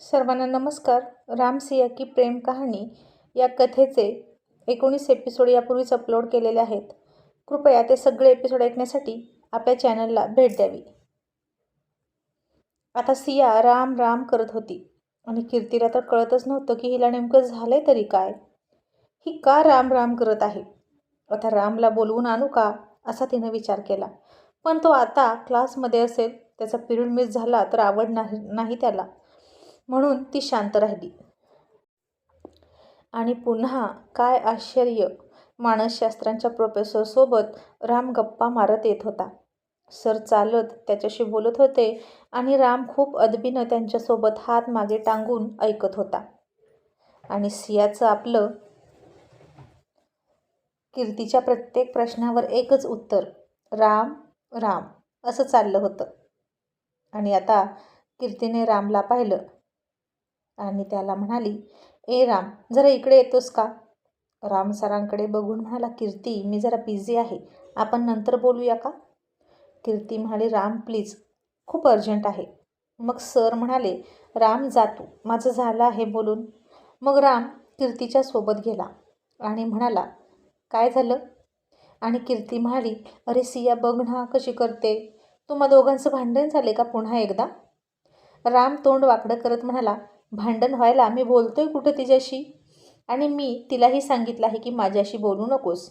सर्वांना नमस्कार. राम सिया की प्रेम कहाणी या कथेचे एकोणीस एपिसोड यापूर्वीच अपलोड केलेले आहेत. कृपया ते सगळे एपिसोड ऐकण्यासाठी आपल्या चॅनलला भेट द्यावी. आता सिया राम राम करत होती आणि कीर्तीला तर कळतच नव्हतं की हिला नेमकं झालंय तरी काय. ही का राम राम करत आहे? आता रामला बोलवून आणू का? असा तिनं विचार केला. पण तो आता क्लासमध्ये असेल त्याचा पिरियड मिस झाला तर आवड नाही नाही त्याला. म्हणून ती शांत राहिली. आणि पुन्हा काय आश्चर्य मानसशास्त्रांच्या प्रोफेसरसोबत राम गप्पा मारत येत होता. सर चालत त्याच्याशी बोलत होते आणि राम खूप अदबीनं त्यांच्यासोबत हात मागे टांगून ऐकत होता. आणि सियाचं आपलं कीर्तीच्या प्रत्येक प्रश्नावर एकच उत्तर राम राम असं चाललं होतं. आणि आता कीर्तीने रामला पाहिलं. आणि त्याला म्हणाली ए राम जरा इकडे येतोस का? राम सरांकडे बघून म्हणाला कीर्ती मी जरा बिझी आहे. आपण नंतर बोलूया का? कीर्ती म्हणाली राम प्लीज खूप अर्जंट आहे. मग सर म्हणाले राम जातो माझं झालं आहे बोलून. मग राम कीर्तीच्या सोबत गेला आणि म्हणाला काय झालं? आणि कीर्ती म्हणाली अरे सिया बघ ना कशी करते. तुम्हा दोघांचं भांडण झाले का पुन्हा एकदा? राम तोंड वाकडं करत म्हणाला भांडण व्हायला मी बोलतोय कुठं तिच्याशी? आणि मी तिलाही सांगितलं आहे की माझ्याशी बोलू नकोस.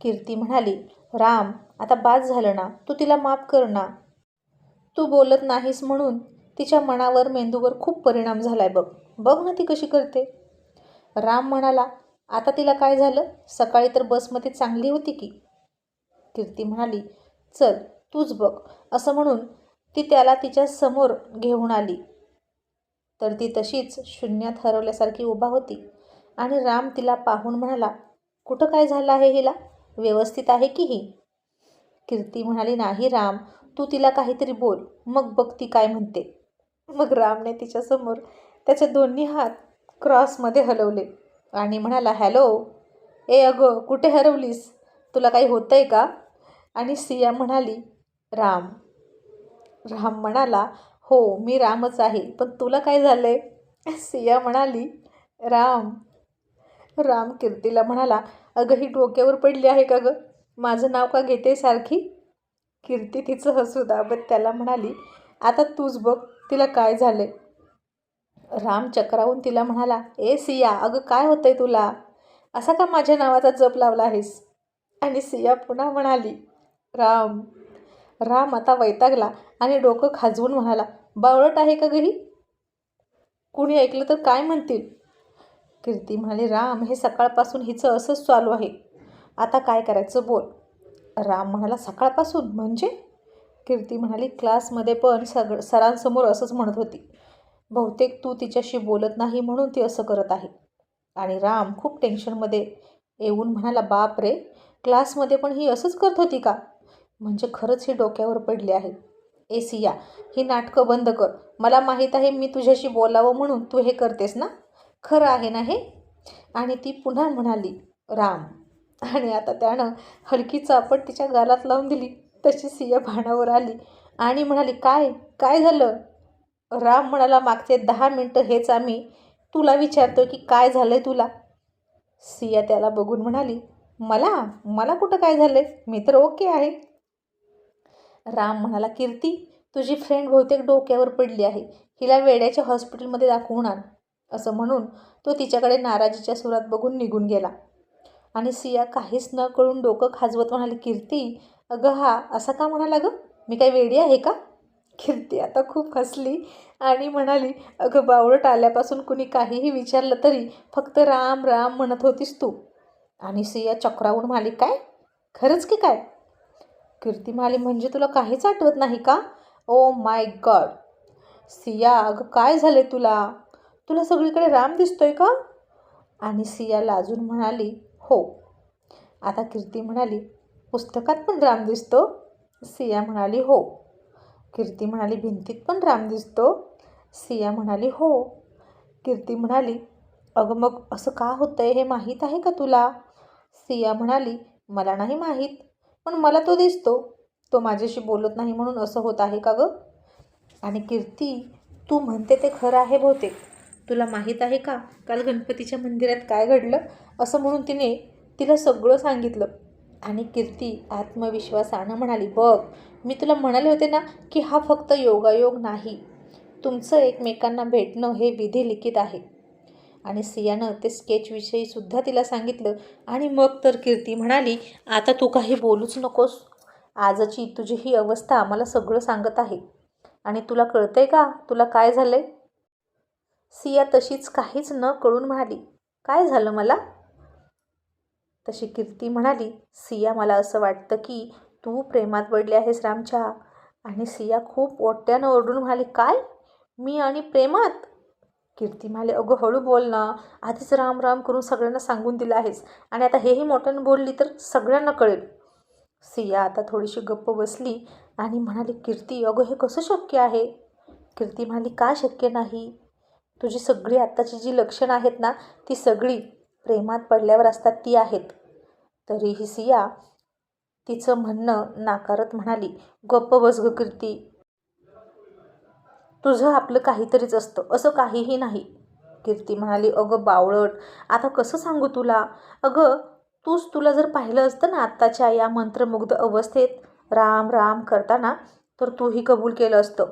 कीर्ती म्हणाली राम आता बाद झालं ना? तू तिला माफ कर ना. तू बोलत नाहीस म्हणून तिच्या मनावर मेंदूवर खूप परिणाम झालाय बघ. बघ ना ती कशी करते. राम म्हणाला आता तिला काय झालं? सकाळी तर बसमध्ये चांगली होती की? कीर्ती म्हणाली चल तूच बघ. असं म्हणून ती त्याला तिच्या समोर घेऊन आली. तर ती तशीच शून्यात हरवल्यासारखी उभा होती. आणि राम तिला पाहून म्हणाला कुठं काय झालं आहे हिला? व्यवस्थित आहे की ही? कीर्ती म्हणाली नाही राम तू तिला काहीतरी बोल मग बघ ती काय म्हणते. मग रामने तिच्यासमोर त्याचे दोन्ही हात क्रॉसमध्ये हलवले आणि म्हणाला हॅलो ए अगं कुठे हरवलीस? तुला काही होतं आहे का? आणि सिया म्हणाली राम. राम म्हणाला हो मी रामच आहे. पण तुला काय झालं आहे सिया म्हणाली राम. राम कीर्तीला म्हणाला अगं ही डोक्यावर पडली आहे का गं? माझं नाव का घेते सारखी? कीर्ती तिचं हसू दाबत त्याला म्हणाली आता तूच बघ तिला काय झालं राम चक्रावून तिला म्हणाला ए सिया अगं काय होतंय तुला? असा का माझ्या नावाचा जप लावला आहेस? आणि सिया पुन्हा म्हणाली राम. राम आता वैतागला आणि डोकं खाजवून म्हणाला बावळट आहे का गही कुणी ऐकलं तर काय म्हणतील? कीर्ती म्हणाली राम हे सकाळपासून हिचं असंच चालू आहे. आता काय करायचं बोल. राम म्हणाला सकाळपासून? म्हणजे? कीर्ती म्हणाली क्लासमध्ये पण सग सरांसमोर असंच म्हणत होती. बहुतेक तू तिच्याशी बोलत नाही म्हणून ती असं करत आहे. आणि राम खूप टेन्शनमध्ये येऊन म्हणाला बाप रे क्लासमध्ये पण ही असंच करत होती का? म्हणजे खरंच ही डोक्यावर पडली आहे. ए सिया ही नाटकं बंद कर. मला माहीत आहे मी तुझ्याशी बोलावं म्हणून तू हे करतेस ना? खरं आहे ना हे? आणि ती पुन्हा म्हणाली राम. आणि आता त्यानं हलकी चापट तिच्या गालात लावून दिली. तशी सिया भाणावर आली आणि म्हणाली काय? काय झालं? राम म्हणाला मागचे दहा मिनटं हेच आम्ही तुला विचारतो की काय झालं आहे तुला? सिया त्याला बघून म्हणाली मला? मला कुठं काय झालं आहे मी तर ओके आहे. राम म्हणाला कीर्ती तुझी फ्रेंड बहुतेक डोक्यावर पडली आहे. हिला वेड्याच्या हॉस्पिटलमध्ये दाखवून आण असं म्हणून तो तिच्याकडे नाराजीच्या सुरात बघून निघून गेला. आणि सिया काहीच न कळून डोकं खाजवत म्हणाली कीर्ती अगं हा असा का म्हणाला गं? मी काही वेडी आहे का? कीर्ती आता खूप हसली आणि म्हणाली अगं बावळट आल्यापासून कुणी काहीही विचारलं तरी फक्त राम राम म्हणत होतीस तू. आणि सिया चक्रावून म्हणाली काय? खरंच की काय? कीर्ती म्हणाली म्हणजे तुला काहीच आठवत नाही का? ओ माय गॉड सिया अगं काय झालं तुला? तुला सगळीकडे राम दिसतोय का? आणि सिया लाजून म्हणाली हो. आता कीर्ती म्हणाली पुस्तकात पण राम दिसतो? सिया म्हणाली हो. कीर्ती म्हणाली भिंतीत पण राम दिसतो? सिया म्हणाली हो. कीर्ती म्हणाली अगं मग असं का होतं आहे हे माहीत आहे का तुला? सिया म्हणाली मला नाही माहीत. पण मला तो दिसतो. तो माझ्याशी बोलत नाही म्हणून असं होत आहे का गं? आणि कीर्ती तू म्हणते ते खरं आहे बहुतेक. तुला माहीत आहे का काल गणपतीच्या मंदिरात काय घडलं? असं म्हणून तिने तिला सगळं सांगितलं. आणि कीर्ती आत्मविश्वासानं म्हणाली बघ मी तुला म्हणाले होते ना की हा फक्त योगायोग नाही. तुमचं एकमेकांना भेटणं हे विधी लिखित आहे. आणि सियानं ते स्केचविषयी सुद्धा तिला सांगितलं. आणि मग तर कीर्ती म्हणाली आता तू काही बोलूच नकोस. आजची तुझी ही अवस्था आम्हाला सगळं सांगत आहे. आणि तुला कळतंय का? तुला काय झालंय? सिया तशीच काहीच न कळून म्हणाली काय झालं मला? तशी कीर्ती म्हणाली सिया मला असं वाटतं की तू प्रेमात पडली आहेस रामच्या. आणि सिया खूप ओट्यानं ओरडून म्हणाली काय? मी आणि प्रेमात? कीर्ती म्हणाली अगं हळू बोल ना. आधीच राम राम करून सगळ्यांना सांगून दिलं आहेस. आणि आता हेही मोठ्यानं बोलली तर सगळ्यांना कळेल. सिया आता थोडीशी गप्प बसली आणि म्हणाली कीर्ती अगं हे कसं शक्य आहे? कीर्ती म्हणाली का शक्य नाही? तुझी सगळी आत्ताची जी लक्षणं आहेत ना ती सगळी प्रेमात पडल्यावर असतात ती आहेत. तरीही सिया तिचं म्हणणं नाकारत म्हणाली गप्प बस ग कीर्ती. तुझं आपलं काहीतरीच असतं. असं काहीही नाही. कीर्ती म्हणाली अगं बावळट आता कसं सांगू तुला? अगं तूच तुला जर पाहिलं असतं ना आत्ताच्या या मंत्रमुग्ध अवस्थेत राम राम करताना तर तूही कबूल केलं असतं.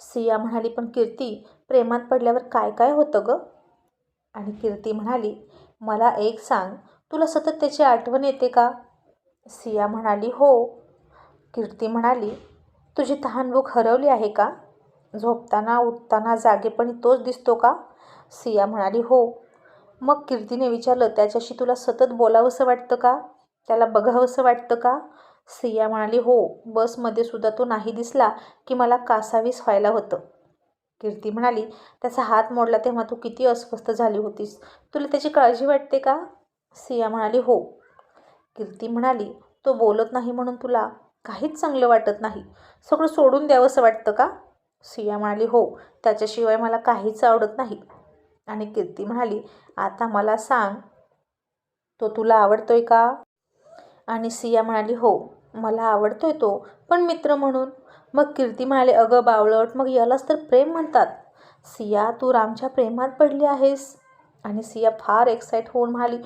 सिया म्हणाली पण कीर्ती प्रेमात पडल्यावर काय काय होतं गं? आणि कीर्ती म्हणाली मला एक सांग तुला सतत त्याची आठवण येते का? सिया म्हणाली हो. कीर्ती म्हणाली तुझी तहानभूक हरवली आहे का? झोपताना उठताना जागेपणी तोच दिसतो का? सिया म्हणाली हो. मग कीर्तीने विचारलं त्याच्याशी तुला सतत बोलावंसं वाटतं का? त्याला बघावंसं वाटतं का? सिया म्हणाली हो बसमध्ये सुद्धा तो नाही दिसला की मला कासावीस व्हायला होतं. कीर्ती म्हणाली त्याचा हात मोडला तेव्हा तू किती अस्वस्थ झाली होतीस. तुला त्याची काळजी वाटते का? सिया म्हणाली हो. कीर्ती म्हणाली तो बोलत नाही म्हणून तुला काहीच चांगलं वाटत नाही. सगळं सोडून द्यावंसं वाटतं का? सिया म्हणाली हो त्याच्याशिवाय मला काहीच आवडत नाही. आणि कीर्ती म्हणाली आता मला सांग तो तुला आवडतोय का? आणि सिया म्हणाली हो मला आवडतोय तो पण मित्र म्हणून. मग कीर्ती म्हणाले अगं बावळट मग यालाच तर प्रेम म्हणतात. सिया तू रामच्या प्रेमात पडली आहेस. आणि सिया फार एक्साईट होऊन म्हणाली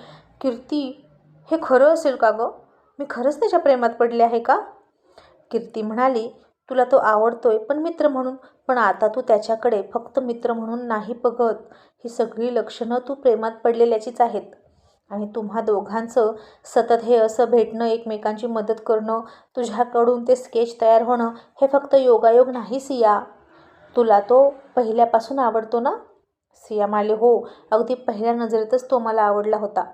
कीर्ती हे खरं असेल का गं? मी खरंच त्याच्या प्रेमात पडले आहे का? कीर्ती म्हणाली तुला तो आवडतोय पण मित्र म्हणून. पण आता तू त्याच्याकडे फक्त मित्र म्हणून नाही बघत. ही सगळी लक्षणं तू प्रेमात पडलेल्याचीच आहेत. आणि तुम्हा दोघांचं सतत हे असं भेटणं एकमेकांची मदत करणं तुझ्याकडून ते स्केच तयार होणं हे फक्त योगायोग नाही सिया. तुला तो पहिल्यापासून आवडतो ना? सिया म्हणाले हो अगदी पहिल्या नजरेतच तो मला आवडला होता.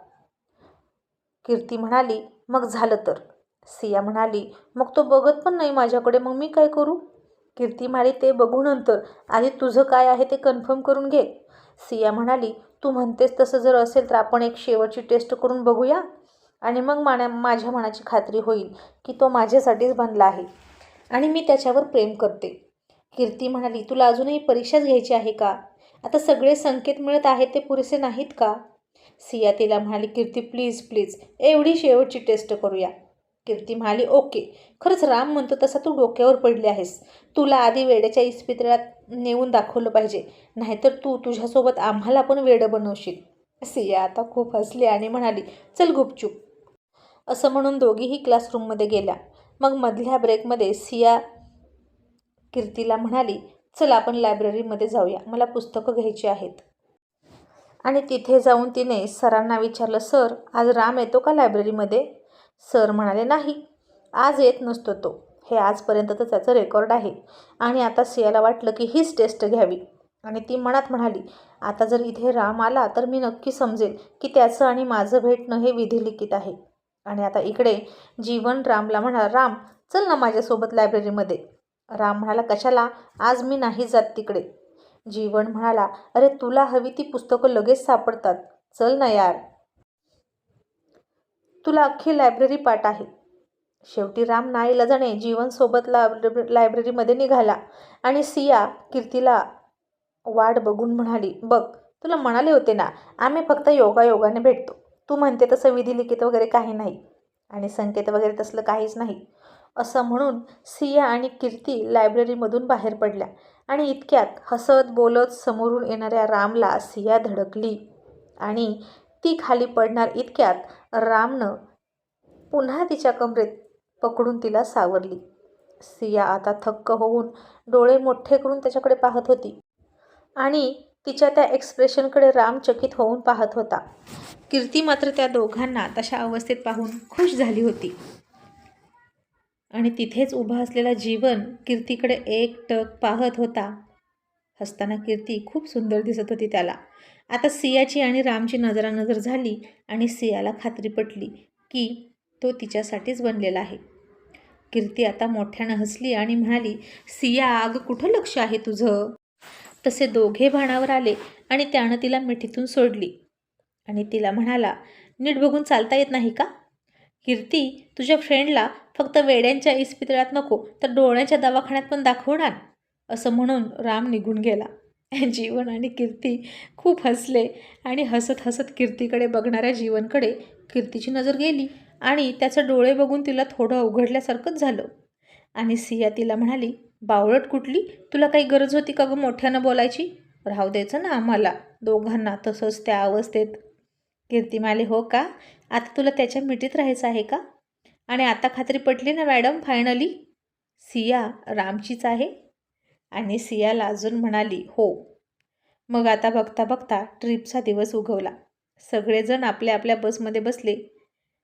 कीर्ती म्हणाली मग झालं तर? सिया म्हणाली मग तो बघत पण नाही माझ्याकडे मग मी काय करू? कीर्ती म्हणाली ते बघू नंतर. आधी तुझं काय आहे ते कन्फर्म करून घे. सिया म्हणाली तू म्हणतेस तसं जर असेल तर आपण एक शेवटची टेस्ट करून बघूया आणि मग माण्या माझ्या मनाची खात्री होईल की तो माझ्यासाठीच बनला आहे आणि मी त्याच्यावर प्रेम करते. कीर्ती म्हणाली तुला अजूनही परीक्षाच घ्यायची आहे का? आता सगळे संकेत मिळत आहेत ते पुरेसे नाहीत का? सिया तिला म्हणाली कीर्ती प्लीज प्लीज एवढी शेवटची टेस्ट करूया. कीर्ती म्हणाली ओके. खरंच राम म्हणतो तसा तू डोक्यावर पडली आहेस. तुला आधी वेड्याच्या इस्पितळात नेऊन दाखवलं पाहिजे. नाहीतर तू तुझ्यासोबत आम्हाला पण वेडं बनवशील. सिया आता खूप हसली आणि म्हणाली चल गुपचूप. असं म्हणून दोघीही क्लासरूममध्ये गेल्या. मग मधल्या ब्रेकमध्ये सिया कीर्तीला म्हणाली चल आपण लायब्ररीमध्ये जाऊया. मला पुस्तकं घ्यायची आहेत. आणि तिथे जाऊन तिने सरांना विचारलं सर आज राम येतो का लायब्ररीमध्ये? सर म्हणाले नाही आज येत नसतो तो. हे आजपर्यंत तर त्याचं रेकॉर्ड आहे. आणि आता सियाला वाटलं की हीच टेस्ट घ्यावी. आणि ती मनात म्हणाली आता जर इथे राम आला तर मी नक्की समजेल की त्याचं आणि माझं भेटणं हे विधिलिखित आहे. आणि आता इकडे जीवन रामला म्हणाला राम चल ना माझ्यासोबत लायब्ररीमध्ये. राम म्हणाला कशाला? आज मी नाही जात तिकडे. जीवन म्हणाला अरे तुला हवी ती पुस्तकं लगेच सापडतात. चल ना यार. तुला अख्खी लायब्ररी पाठ आहे. शेवटी राम नाईला जाणे जीवनसोबत लायब्र लायब्ररीमध्ये निघाला आणि सिया कीर्तीला वाट बघून म्हणाली बघ तुला म्हणाले होते ना आम्ही फक्त योगायोगाने भेटतो. तू म्हणते तसं विधिलिखित वगैरे काही नाही आणि संकेत वगैरे तसलं काहीच नाही. असं म्हणून सिया आणि कीर्ती लायब्ररीमधून बाहेर पडल्या आणि इतक्यात हसत बोलत समोरून येणाऱ्या रामला सिया धडकली आणि ती खाली पडणार इतक्यात रामनं पुन्हा तिच्या कमरेत पकडून तिला सावरली. सिया आता थक्क होऊन डोळे मोठे करून त्याच्याकडे पाहत होती आणि तिच्या त्या एक्सप्रेशनकडे राम चकित होऊन पाहत होता. कीर्ती मात्र त्या दोघांना तशा अवस्थेत पाहून खुश झाली होती. आणि तिथेच उभा असलेला जीवन कीर्तीकडे एक टक पाहत होता. हसताना कीर्ती खूप सुंदर दिसत होती त्याला. आता सियाची आणि रामची नजरानजर झाली आणि सियाला खात्री पटली की तो तिच्यासाठीच बनलेला आहे. कीर्ती आता मोठ्यानं हसली आणि म्हणाली सिया आग कुठं लक्ष आहे तुझं? तसे दोघे भाणावर आले आणि त्यानं तिला मिठीतून सोडली. आणि तिला म्हणाला नीट बघून चालता येत नाही का? कीर्ती तुझ्या फ्रेंडला फक्त वेड्यांच्या इस्पितळात नको तर डोळ्याच्या दवाखान्यात पण दाखवणार असं म्हणून राम निघून गेला. जीवन आणि कीर्ती खूप हसले. आणि हसत हसत कीर्तीकडे बघणाऱ्या जीवनकडे कीर्तीची नजर गेली आणि त्याचं डोळे बघून तिला थोडं अवघडल्यासारखंच झालं. आणि सिया तिला म्हणाली बावळट कुठली? तुला काही गरज होती का गं मोठ्यानं बोलायची? राहू द्यायचं ना आम्हाला. दोघांना तसंच त्या अवस्थेत. कीर्ती माले हो का? आता तुला त्याच्या मिठीत राहायचं आहे का? आणि आता खात्री पटली ना मॅडम फायनली? सिया रामचीच आहे. आणि सियाला अजून म्हणाली हो. मग आता बघता बघता ट्रिपचा दिवस उगवला. सगळेजण आपल्या आपल्या बसमध्ये बसले.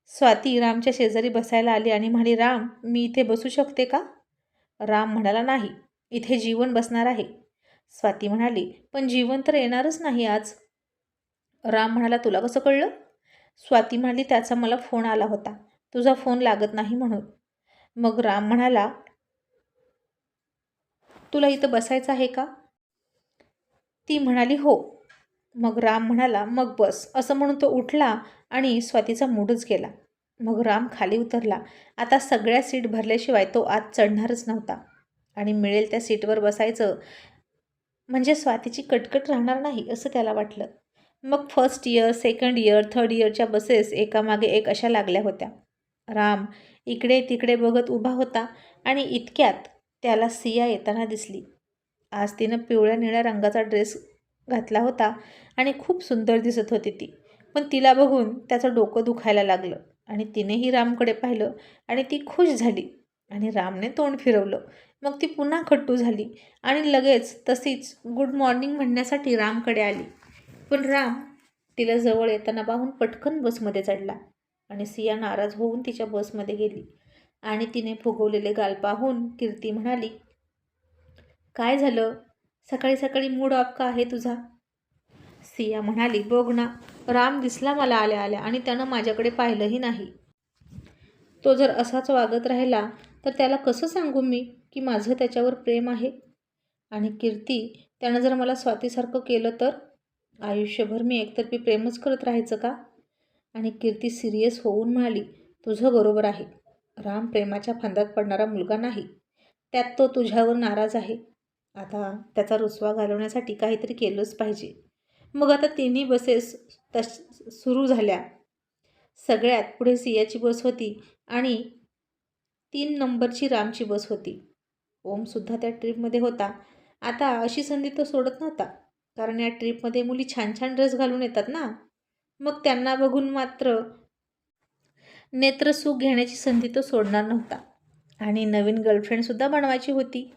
स्वाती रामच्या शेजारी बसायला आली आणि म्हणाली राम मी इथे बसू शकते का? राम म्हणाला नाही इथे जीवन बसणार आहे. स्वाती म्हणाली पण जीवन तर येणारच नाही आज. राम म्हणाला तुला कसं कळलं? स्वाती म्हणाली त्याचा मला फोन आला होता. तुझा फोन लागत नाही म्हणून. मग राम म्हणाला तुला इथं बसायचं आहे का? ती म्हणाली हो. मग राम म्हणाला मग बस. असं म्हणून तो उठला आणि स्वातीचा मूडच गेला. मग राम खाली उतरला. आता सगळ्या सीट भरल्याशिवाय तो आत चढणारच नव्हता. आणि मिळेल त्या सीटवर बसायचं म्हणजे स्वातीची कटकट राहणार नाही असं त्याला वाटलं. मग first year second year third इयरच्या बसेस एकामागे एक अशा लागल्या होत्या. राम इकडे तिकडे बघत उभा होता आणि इतक्यात त्याला सिया येताना दिसली. आज तिनं पिवळ्या निळ्या रंगाचा ड्रेस घातला होता आणि खूप सुंदर दिसत होती ती. पण तिला बघून त्याचं डोकं दुखायला लागलं आणि तिनेही रामकडे पाहिलं आणि ती खुश झाली आणि रामने तोंड फिरवलं. मग ती पुन्हा खट्टू झाली आणि लगेच तशीच गुड मॉर्निंग म्हणण्यासाठी रामकडे आली. पण राम तिला जवळ येताना पाहून पटकन बसमध्ये चढला आणि सिया नाराज होऊन तिच्या बसमध्ये गेली. आणि तिने फुगवलेले गाल पाहून कीर्ती म्हणाली काय झालं? सकाळी सकाळी मूड ऑफ का आहे तुझा? सिया म्हणाली बघ ना राम दिसला मला आल्या आल्या आणि त्यानं माझ्याकडे पाहिलंही नाही. तो जर असाच वागत राहिला तर त्याला कसं सांगू मी की माझं त्याच्यावर प्रेम आहे? आणि कीर्ती त्यानं जर मला स्वातीसारखं केलं तर? आयुष्यभर मी एकतर्फी प्रेमच करत राहायचं का? आणि कीर्ती सिरियस होऊन म्हणाली तुझं बरोबर आहे. राम प्रेमाच्या फंदात पडणारा मुलगा नाही. त्यात तो तुझ्यावर नाराज आहे. आता त्याचा रुसवा घालवण्यासाठी काहीतरी केलंच पाहिजे. मग आता तिन्ही बसेस तश सुरू झाल्या. सगळ्यात पुढे सियाची बस होती आणि तीन नंबरची रामची बस होती. ओमसुद्धा त्या ट्रीपमध्ये होता. आता अशी संधी तो सोडत नव्हता. कारण या ट्रीपमध्ये मुली छान छान ड्रेस घालून येतात ना? मग त्यांना बघून मात्र नेत्रसुख घेण्याची संधी तो सोडणार नव्हता. आणि नवीन गर्लफ्रेंडसुद्धा बनवायची होती.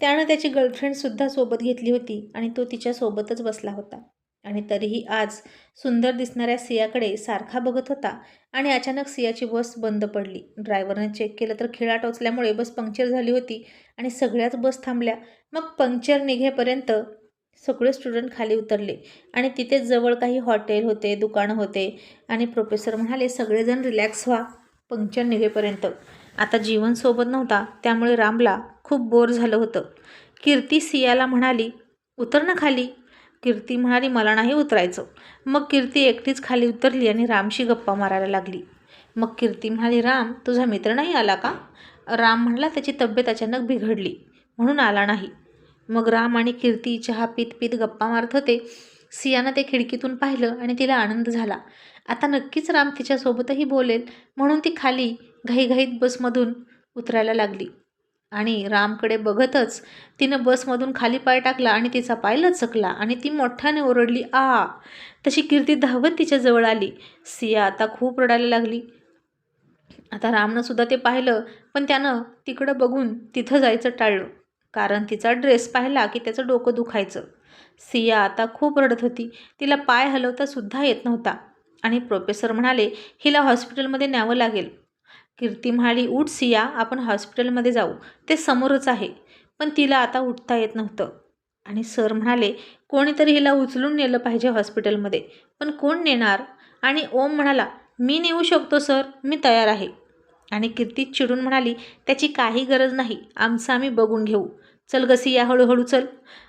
त्यानं त्याची गर्लफ्रेंडसुद्धा सोबत घेतली होती आणि तो तिच्यासोबतच बसला होता. आणि तरीही आज सुंदर दिसणाऱ्या सियाकडे सारखा बघत होता आणि अचानक सियाची बस बंद पडली. ड्रायव्हरने चेक केलं तर खिळा टोचल्यामुळे बस पंक्चर झाली होती आणि सगळ्याच बस थांबल्या. मग पंक्चर निघेपर्यंत सगळे स्टुडंट खाली उतरले. आणि तिथेच जवळ काही हॉटेल होते दुकानं होते. आणि प्रोफेसर म्हणाले सगळेजण रिलॅक्स व्हा. पंक्चर निघेपर्यंत. आता जीवन सोबत नव्हता त्यामुळे रामला खूप बोर झालं होतं. कीर्ती सियाला म्हणाली उतर ना खाली. कीर्ती म्हणाली मला नाही उतरायचं. मग कीर्ती एकटीच खाली उतरली आणि रामशी गप्पा मारायला लागली. मग कीर्ती म्हणाली राम तुझा मित्र नाही आला का? राम म्हणला त्याची तब्येत अचानक बिघडली. म्हणून आला नाही. मग राम आणि कीर्ती चहा पीत पीत गप्पा मारत होते. सियानं ते खिडकीतून पाहिलं आणि तिला आनंद झाला. आता नक्कीच राम तिच्यासोबतही बोलेल म्हणून ती खाली घाईघाईत बसमधून उतरायला लागली. आणि रामकडे बघतच तिनं बसमधून खाली पाय टाकला आणि तिचा पाय लचकला आणि ती मोठ्याने ओरडली आ तशी कीर्ती धावत तिच्या जवळ आली. सिया आता खूप रडायला लागली. आता रामनं सुद्धा ते पाहिलं पण त्यानं तिकडं बघून तिथं जायचं टाळलं. कारण तिचा ड्रेस पाहिला की त्याचं डोकं दुखायचं. सिया आता खूप रडत होती. तिला पाय हलवता सुद्धा येत नव्हता. आणि प्रोफेसर म्हणाले हिला हॉस्पिटलमध्ये न्यावं लागेल. कीर्ती म्हणाली उठ सिया आपण हॉस्पिटलमध्ये जाऊ. ते समोरच आहे. पण तिला आता उठता येत नव्हतं. आणि सर म्हणाले कोणीतरी हिला उचलून नेलं पाहिजे हॉस्पिटलमध्ये. पण कोण नेणार? आणि ओम म्हणाला मी नेऊ शकतो सर. मी तयार आहे. आणि कीर्ती चिडून म्हणाली त्याची काही गरज नाही. आमचं आम्ही बघून घेऊ. चल गसी या हळूहळू चल.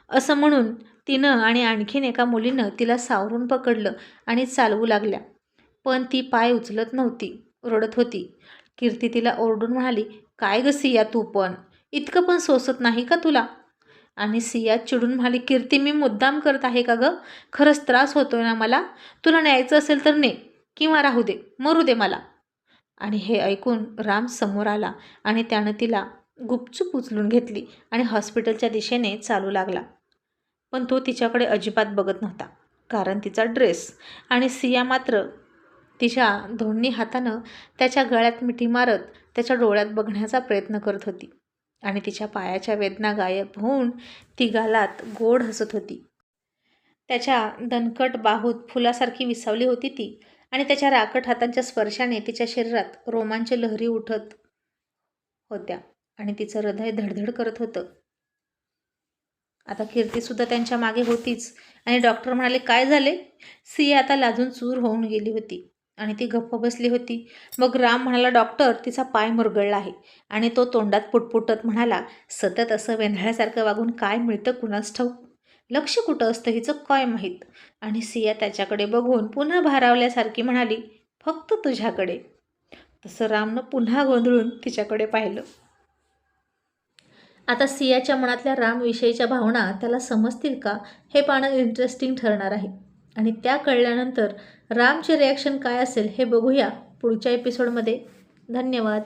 असं म्हणून तिनं आणि आणखीन एका मुलीनं तिला सावरून पकडलं आणि चालवू लागल्या. पण ती पाय उचलत नव्हती रडत होती. कीर्ती तिला ओरडून म्हणाली काय ग सिया तू पण? इतकं पण सोसत नाही का तुला? आणि सिया चिडून म्हणाली कीर्ती मी मुद्दाम करत आहे का गं? खरंच त्रास होतोय ना मला? तुला न्यायचं असेल तर ने किंवा राहू दे मरू दे मला. आणि हे ऐकून राम समोर आला आणि त्यानं तिला गुपचूप उचलून घेतली आणि हॉस्पिटलच्या दिशेने चालू लागला. पण तो तिच्याकडे अजिबात बघत नव्हता कारण तिचा ड्रेस आणि सिया मात्र तिच्या दोन्ही हातानं त्याच्या गळ्यात मिठी मारत त्याच्या डोळ्यात बघण्याचा प्रयत्न करत होती आणि तिच्या पायाच्या वेदना गायब होऊन ती गालात गोड हसत होती. त्याच्या दणकट बाहूत फुलासारखी विसावली होती ती आणि त्याच्या राकट हातांच्या स्पर्शाने तिच्या शरीरात रोमांच लहरी उठत होत्या. आणि तिचं हृदय धडधड करत होतं. आता कीर्तीसुद्धा त्यांच्या मागे होतीच. आणि डॉक्टर म्हणाले काय झाले? सी आता लाजून चूर होऊन गेली होती आणि ती गप्प बसली होती. मग राम म्हणाला डॉक्टर तिचा पाय मुरगळला आहे आणि तो तोंडात पुटपुटत म्हणाला सतत असं वेंधळ्यासारखं वागून काय मिळतं कुणास ठाऊक? लक्ष कुठं असतं हिचं काय माहीत? आणि सिया त्याच्याकडे बघून पुन्हा भारावल्यासारखी म्हणाली फक्त तुझ्याकडे. तसं रामनं पुन्हा गोंधळून तिच्याकडे पाहिलं. आता सियाच्या मनातल्या रामविषयीच्या भावना त्याला समजतील का हे पाहणं इंटरेस्टिंग ठरणार आहे. आणि त्या कळल्यानंतर रामचे रिॲक्शन काय असेल हे बघूया पुढच्या एपिसोडमध्ये धन्यवाद.